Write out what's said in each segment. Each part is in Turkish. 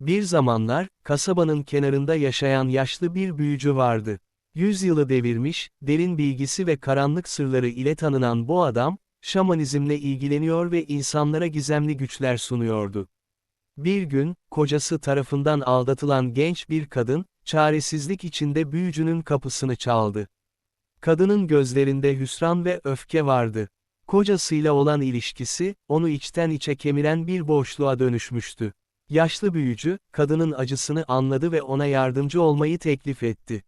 Bir zamanlar, kasabanın kenarında yaşayan yaşlı bir büyücü vardı. Yüzyılı devirmiş, derin bilgisi ve karanlık sırları ile tanınan bu adam, şamanizmle ilgileniyor ve insanlara gizemli güçler sunuyordu. Bir gün, kocası tarafından aldatılan genç bir kadın, çaresizlik içinde büyücünün kapısını çaldı. Kadının gözlerinde hüsran ve öfke vardı. Kocasıyla olan ilişkisi, onu içten içe kemiren bir boşluğa dönüşmüştü. Yaşlı büyücü, kadının acısını anladı ve ona yardımcı olmayı teklif etti.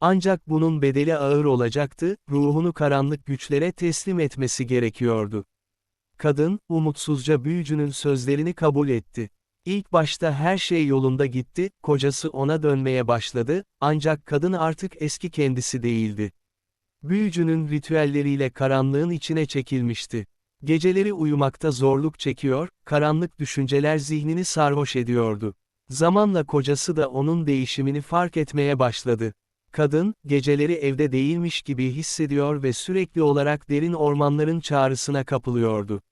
Ancak bunun bedeli ağır olacaktı, ruhunu karanlık güçlere teslim etmesi gerekiyordu. Kadın, umutsuzca büyücünün sözlerini kabul etti. İlk başta her şey yolunda gitti, kocası ona dönmeye başladı, ancak kadın artık eski kendisi değildi. Büyücünün ritüelleriyle karanlığın içine çekilmişti. Geceleri uyumakta zorluk çekiyor, karanlık düşünceler zihnini sarhoş ediyordu. Zamanla kocası da onun değişimini fark etmeye başladı. Kadın, geceleri evde değilmiş gibi hissediyor ve sürekli olarak derin ormanların çağrısına kapılıyordu.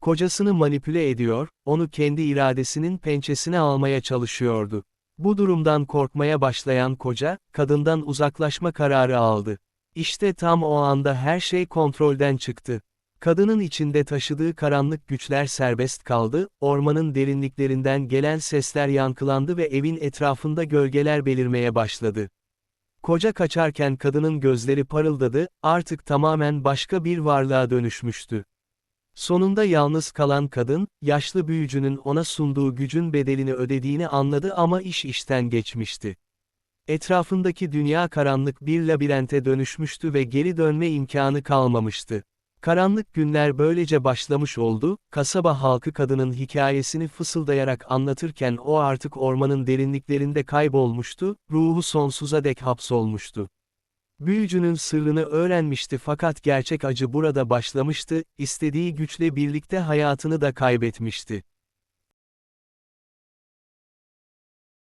Kocasını manipüle ediyor, onu kendi iradesinin pençesine almaya çalışıyordu. Bu durumdan korkmaya başlayan koca, kadından uzaklaşma kararı aldı. İşte tam o anda her şey kontrolden çıktı. Kadının içinde taşıdığı karanlık güçler serbest kaldı, ormanın derinliklerinden gelen sesler yankılandı ve evin etrafında gölgeler belirmeye başladı. Koca kaçarken kadının gözleri parıldadı, artık tamamen başka bir varlığa dönüşmüştü. Sonunda yalnız kalan kadın, yaşlı büyücünün ona sunduğu gücün bedelini ödediğini anladı ama iş işten geçmişti. Etrafındaki dünya karanlık bir labirente dönüşmüştü ve geri dönme imkanı kalmamıştı. Karanlık günler böylece başlamış oldu, kasaba halkı kadının hikayesini fısıldayarak anlatırken o artık ormanın derinliklerinde kaybolmuştu, ruhu sonsuza dek hapsolmuştu. Büyücünün sırrını öğrenmişti fakat gerçek acı burada başlamıştı, istediği güçle birlikte hayatını da kaybetmişti.